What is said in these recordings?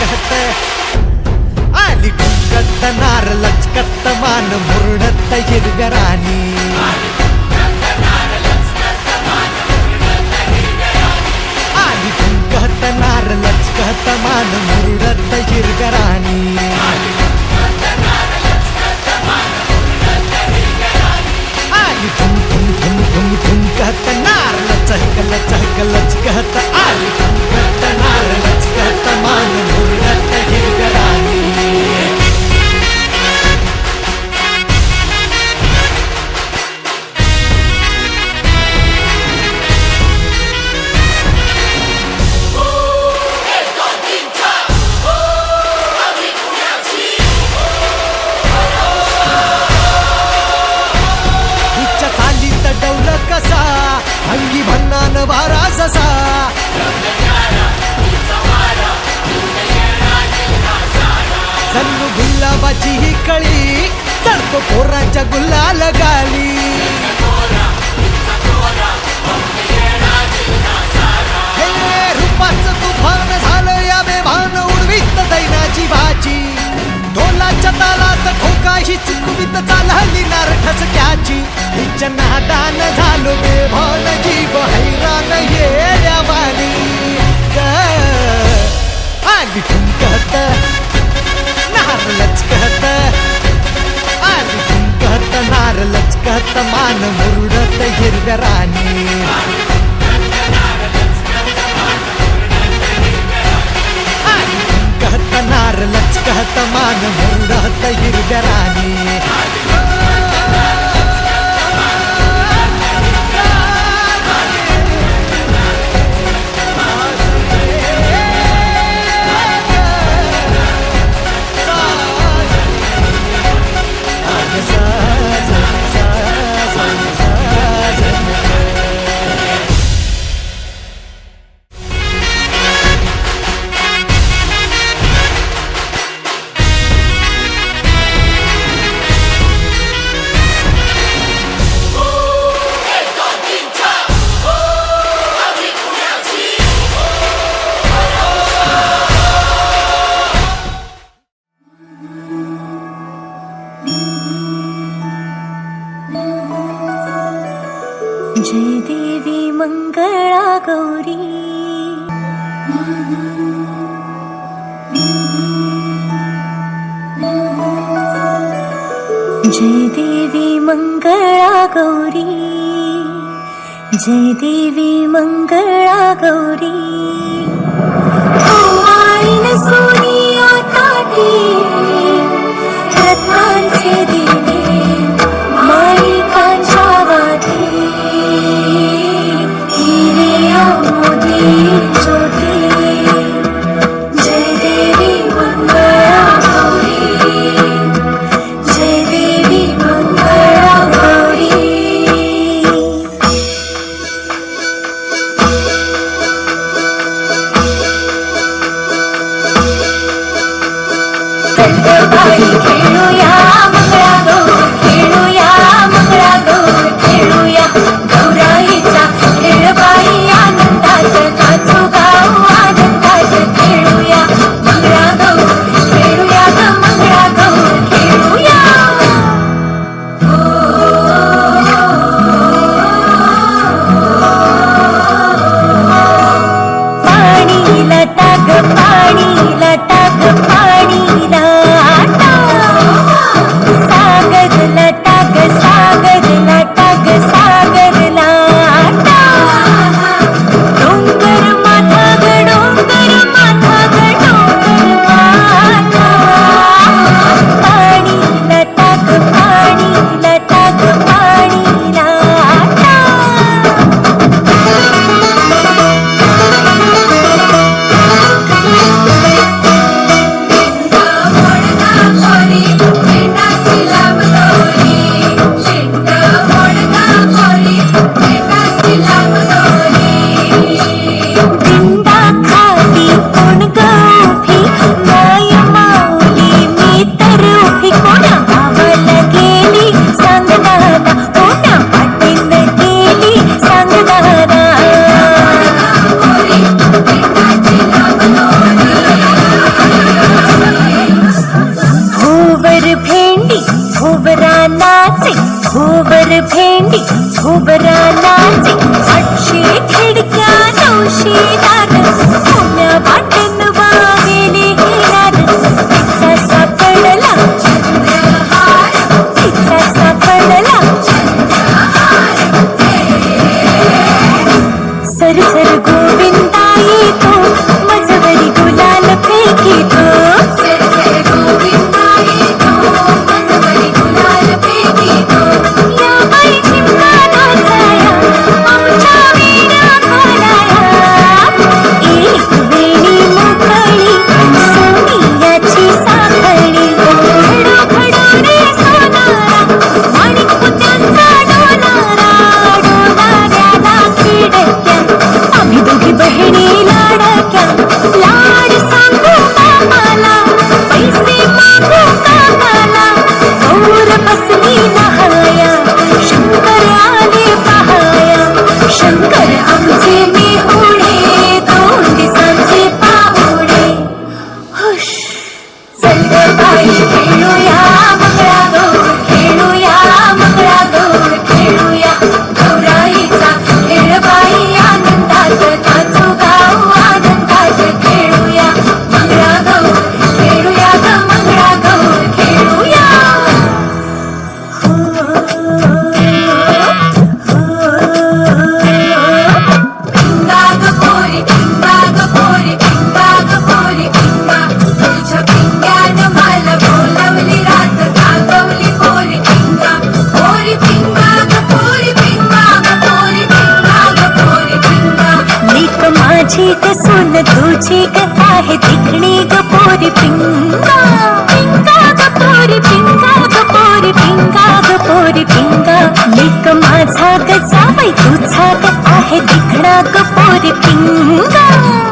नार लचकत आली ठुमकत नार लचकत मान मुरडत हिरव्या राणी आली ठुमकत नार लचकत मान मुरडत हिरव्या राणी आली ठुम ठुम ठुम ठुम ठुमकत नार लचक लचक लचकत गुलाबाची ही कळी चढतो पोरांच्या गुलाल गाली. हे रूपाचं तुफान झालं या बेभान उडवीत दैनाची भाजी ढोलाच्या तालात ठोका ही चुकवीत चालली नार ठसक्याची हिच्या नादान झालो बेभान जीव हैराण येड्यावानी ग. आली ठुमकत नार लचकत कहत नार लचकत मान मुरडत हिरव्या राणी. जय देवी मंगळा गौरी जय देवी मंगळा गौरी. सोनिया ताटी വേണ്ടി ഉപരാനാജി പക്ഷേ ഖിടക്കാൻ ഔഷേതാകൻ तुझी ग तो सुन तुझी ग आहे तिकणी ग पोरी पिंगा। पिंगा ग पोरी पिंगा ग पोरी पिंगा ग पोरी पिंगा। लेक माझा ग जावई तुझा ग, आहे, दिखना ग पोरी पिंगा।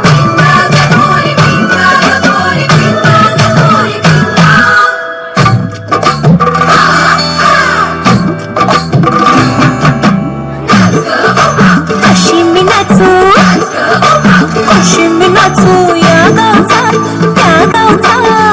啊